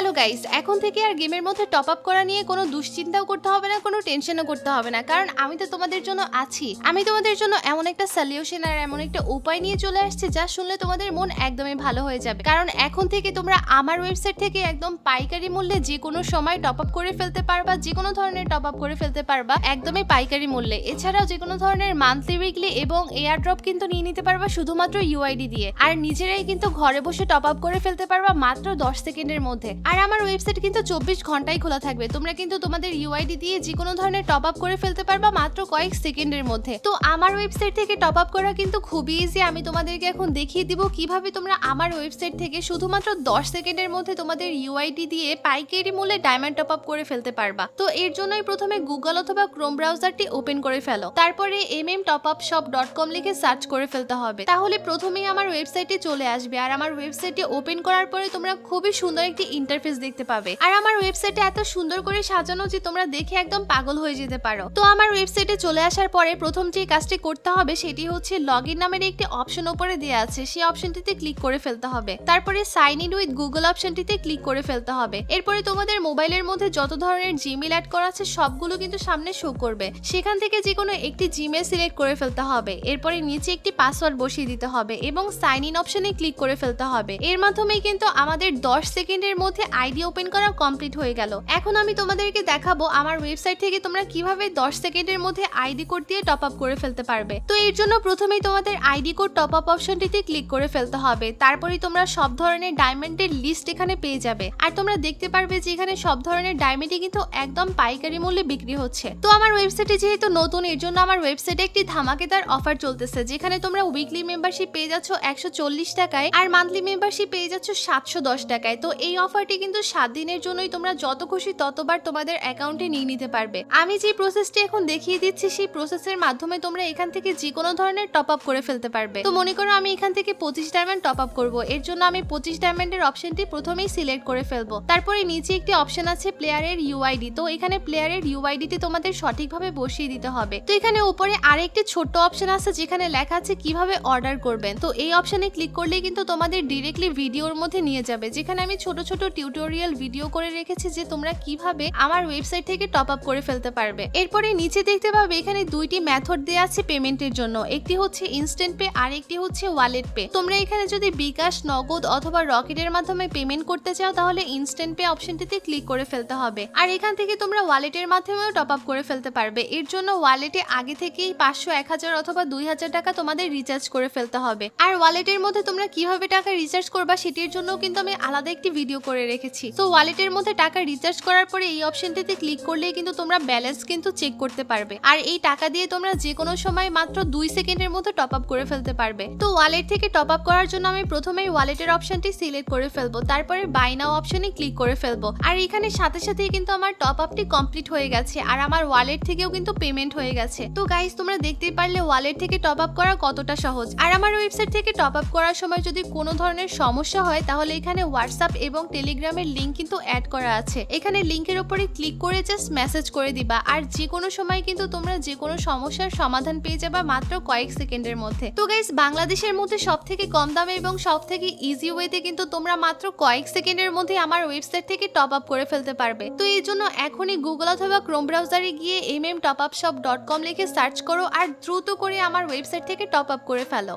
Hello guys, এখন থেকে আর গেমের মধ্যে টপ আপ করা নিয়ে কোনো দুশ্চিন্তাও করতে হবে না, কোনো টেনশনও করতে হবে না। কারণ আমি তো তোমাদের জন্য আছি। আমি তোমাদের জন্য এমন একটা সলিউশন আর এমন একটা উপায় নিয়ে চলে আসছে যা শুনলে তোমাদের মন একদমই ভালো হয়ে যাবে। কারণ এখন থেকে তোমরা আমার ওয়েবসাইট থেকে একদম পাইকারি মূল্যে যে কোনো সময় টপ আপ করে ফেলতে পারবা, যে কোনো ধরনের টপ আপ করে ফেলতে পারবা, একদমই পাইকারি মূল্যে। এছাড়াও যে কোনো ধরনের মান্থলি উইকলি এবং এয়ার ড্রপ কিন্তু নিয়ে নিতে পারবা শুধুমাত্র ইউআইডি দিয়ে। আর নিজেরাই কিন্তু ঘরে বসে টপ আপ করে ফেলতে পারবা মাত্র দশ সেকেন্ডের মধ্যে। আর আমার ওয়েবসাইট কিন্তু চব্বিশ ঘন্টাই খোলা থাকবে। তোমরা কিন্তু তোমাদের ইউআইডি দিয়ে যে কোনো ধরনের টপ আপ করে ফেলতে পারবা মাত্র কয়েক সেকেন্ডের মধ্যে। তো আমার ওয়েবসাইট থেকে টপ আপ করা কিন্তু খুবই ইজি আমি তোমাদেরকে এখন দেখিয়ে দিব কীভাবে তোমরা আমার ওয়েবসাইট থেকে শুধুমাত্র দশ সেকেন্ডের মধ্যে তোমাদের ইউআইডি দিয়ে পাইকারি মূল্যে ডায়মন্ড টপ আপ করে ফেলতে পারবা। তো এর জন্যই প্রথমে গুগল অথবা ক্রোম ব্রাউজারটি ওপেন করে ফেলো। তারপরে M M top up shop dot com লিখে সার্চ করে ফেলতে হবে। তাহলে প্রথমেই আমার ওয়েবসাইটে চলে আসবে। আর আমার ওয়েবসাইটে ওপেন করার পরে তোমরা খুবই সুন্দর একটি ইন্টারফেস দেখতে পাবে। আর আমার ওয়েবসাইটে এত সুন্দর করে সাজানো যে তোমরা দেখে একদম পাগল হয়ে যেতে পারো। তো আমার ওয়েবসাইটে চলে আসার পরে প্রথম যে কাজটি করতে হবে সেটি হচ্ছে লগ ইন নামের একটি অপশন উপরে দেওয়া আছে। সেই অপশনটিতে ক্লিক করে ফেলতে হবে। তারপরে সাইন ইন উইথ গুগল অপশনটিতে ক্লিক করে ফেলতে হবে। এরপরে তোমাদের মোবাইলের মধ্যে যত ধরনের জিমেল অ্যাড করা আছে সবগুলো কিন্তু সামনে শো করবে। সেখান থেকে যে কোনো একটি জিমেল সিলেক্ট করে ফেলতে হবে। এরপরে নিচে একটি পাসওয়ার্ড বসিয়ে দিতে হবে এবং সাইন ইন অপশনে ক্লিক করে ফেলতে হবে। এর মাধ্যমে কিন্তু আমাদের 10 সেকেন্ডের মধ্যে আইডি ওপেন করা কমপ্লিট হয়ে গেল। এখন আমি তোমাদেরকে দেখাবো আমার ওয়েবসাইট থেকে তোমরা কীভাবে 10 সেকেন্ডের মধ্যে আইডি কোড দিয়ে টপ আপ করে ফেলতে পারবে। তো এর জন্য প্রথমেই তোমাদের আইডি কোড টপ আপ অপশনটিতে ক্লিক করে ফেলতে হবে। তারপরে তোমরা সব ধরনের ডায়মন্ডের লিস্ট এখানে পেয়ে যাবে। আর তোমরা দেখতে পারবে যে এখানে সব ধরনের ডায়মন্ডই কিন্তু একদম পাইকারি মূল্যে বিক্রি হচ্ছে। তো আমার ওয়েবসাইটে যেহেতু নতুন, এর জন্য আমার ওয়েবসাইটে একটি ধামাকেদার অফার চলতেছে, যেখানে তোমরা উইকলি মেম্বারশিপ পেয়ে যাচ্ছ একশো চল্লিশ টাকায় আর মান্থলি মেম্বারশিপ পেয়ে যাচ্ছ সাতশো দশ টাকায়। তো এই অফারটি কিন্তু সাত দিনের জন্যই তোমরা যত খুশি ততবার তোমাদের অ্যাকাউন্টে নিয়ে নিতে পারবে। আমি যে প্রসেসটি এখন দেখিয়ে দিচ্ছি, সেই প্রসেসের মাধ্যমে তোমরা এখান থেকে যে কোনো ধরনের টপ আপ করে ফেলতে পারবে। তো মনে করো আমি এখান থেকে পঁচিশ ডায়মন্ড টপ আপ করব। এর জন্য আমি পঁচিশ ডায়মন্ডের অপশনটি প্রথমেই সিলেক্ট করে ফেলব। তারপরে নিচে একটি অপশন আছে প্লেয়ারের ইউআইডি তো এখানে প্লেয়ারের ইউআইডিতে তোমাদের সঠিকভাবে বসিয়ে দিতে হবে। তো এখানে উপরে আরেকটি ছোট্ট অপশন আছে, যেখানে লেখা আছে কীভাবে অর্ডার করবেন। তো এই অপশনে ক্লিক করলে কিন্তু তোমাদের ডিরেক্টলি ভিডিওর মধ্যে নিয়ে যাবে। যেখানে আমি ছোট ছোট টিউটোরিয়াল ভিডিও করে রেখেছি যে তোমরা কীভাবে আমার ওয়েবসাইট থেকে টপ আপ করে ফেলতে পারবে। এরপরে নিচে দেখতে পাবে এখানে দুইটি মেথড দেওয়া আছে পেমেন্টের জন্য। একটি হচ্ছে ইনস্ট্যান্ট পে আর একটি হচ্ছে ওয়ালেট পে তোমরা এখানে যদি বিকাশ, নগদ অথবা রকেটের মাধ্যমে পেমেন্ট করতে চাও, তাহলে ইনস্ট্যান্ট পে অপশনটিতে ক্লিক করে ফেলতে হবে। আর এখান থেকে তোমরা ওয়ালেটের মাধ্যমেও টপ আপ করে ফেলতে পারবে। এর জন্য ওয়ালেটে আগে থেকেই পাঁচশো, এক হাজার অথবা দুই হাজার টাকা তোমাদের রিচার্জ করে ফেলতে হবে। আর ওয়ালেটের মধ্যে তোমরা কীভাবে টাকা রিচার্জ করবা, সেটির জন্য কিন্তু আমি আলাদা একটি ভিডিও করে রেখেছি। তো ওয়ালেটের মধ্যে টাকা রিচার্জ করার পরে এই অপশনটিতে ক্লিক করলেই কিন্তু তোমরা ব্যালেন্স কিন্তু চেক করতে পারবে। আর এই টাকা দিয়ে তোমরা যে কোনো সময় মাত্র দুই সেকেন্ডের মধ্যে টপ আপ করে ফেলতে পারবে। তো ওয়ালেট থেকে টপ আপ করার জন্য আমি প্রথমেই ওয়ালেটের অপশনটি সিলেক্ট করে ফেলব, তারপরে বাই নাও অপশনে ক্লিক করে ফেলব। আর এখানে সাথে সাথে কিন্তু আমার টপ আপটি কমপ্লিট হয়ে গেছে, আর আমার ওয়ালেট থেকেও কিন্তু পেমেন্ট হয়ে গেছে। তো গাইস তোমরা দেখতেই পারলে ওয়ালেট থেকে টপ আপ করা কতটা সহজ। আর আমার ওয়েবসাইট থেকে টপ আপ করার সময় যদি কোনো ধরনের সমস্যা হয়, তাহলে এখানে হোয়াটসঅ্যাপ এবং টেলিগ্রামের লিঙ্ক কিন্তু অ্যাড করা আছে। এখানে লিঙ্কের উপরে ক্লিক করে জাস্ট মেসেজ করে দিবা। আর যে কোনো সময় কিন্তু তোমরা যে কোনো সমস্যার সমাধান পেয়ে যাবা মাত্র কয়েক সেকেন্ডের মধ্যে। তো গাইস বাংলাদেশের মধ্যে সব থেকে কম দামে এবং সব থেকে ইজি ওয়েতে কিন্তু তোমরা মাত্র কয়েক সেকেন্ডের মধ্যে আমার ওয়েবসাইট থেকে টপ আপ করে ফেলতে পারবে। তো এই জন্য এখনই গুগল অথবা ক্রোম ব্রাউজারে গিয়ে M M top up shop dot com লিখে সার্চ করো আর দ্রুত করে আমার ওয়েবসাইট থেকে টপ আপ করে ফেলো।